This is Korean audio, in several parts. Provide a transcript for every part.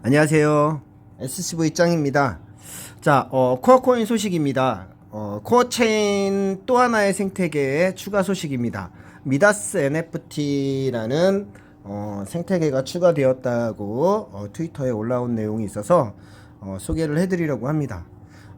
안녕하세요. SCV 짱입니다. 자, 어, 코어코인 소식입니다. 어, 코어체인 또 하나의 생태계의 추가 소식입니다. 미다스 NFT라는 어, 생태계가 추가되었다고 어, 트위터에 올라온 내용이 있어서 어, 소개를 해드리려고 합니다.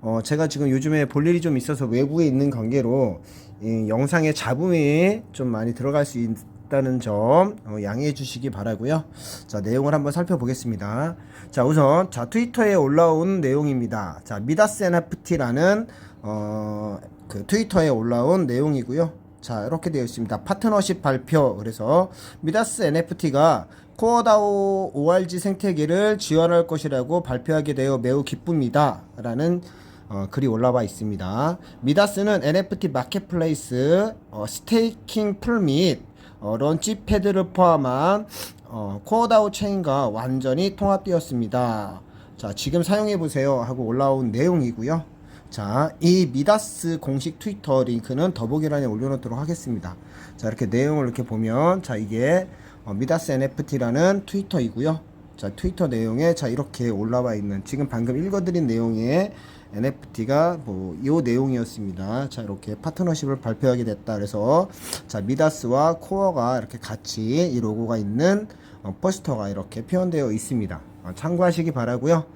어, 제가 지금 요즘에 볼 일이 좀 있어서 외부에 있는 관계로 이 영상에 잡음이 좀 많이 들어갈 수 있 다는 점 어, 양해해 주시기 바라고요. 자, 내용을 한번 살펴보겠습니다. 자, 우선 자, 트위터에 올라온 내용입니다. 자, 미다스 NFT라는 어, 그 트위터에 올라온 내용이고요. 자, 이렇게 되어 있습니다. 파트너십 발표. 그래서 미다스 NFT가 코어다오 ORG 생태계를 지원할 것이라고 발표하게 되어 매우 기쁩니다. 라는 어, 글이 올라와 있습니다. 미다스는 NFT 마켓플레이스, 어, 스테이킹 풀 및 어, 런치 패드를 포함한 어, 코어다오 체인과 완전히 통합되었습니다. 자, 지금 사용해 보세요 하고 올라온 내용이고요. 자, 이 미다스 공식 트위터 링크는 더보기란에 올려놓도록 하겠습니다. 자, 이렇게 내용을 이렇게 보면, 자, 이게 어, 미다스 NFT라는 트위터이고요. 자, 트위터 내용에 자, 이렇게 올라와 있는 지금 방금 읽어드린 내용의 NFT가 뭐, 요 내용이었습니다. 자, 이렇게 파트너십을 발표하게 됐다. 그래서, 자, 미다스와 코어가 이렇게 같이 이 로고가 있는 어, 포스터가 이렇게 표현되어 있습니다. 어, 참고하시기 바라고요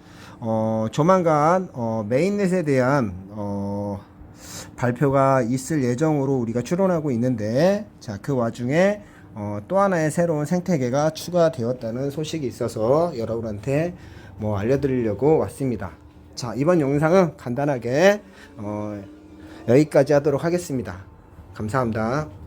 어, 조만간 어, 메인넷에 대한 어, 발표가 있을 예정으로 우리가 추론하고 있는데 자그 와중에 어, 또 하나의 새로운 생태계가 추가되었다는 소식이 있어서 여러분한테 뭐 알려드리려고 왔습니다. 자 이번 영상은 간단하게 어, 여기까지 하도록 하겠습니다. 감사합니다.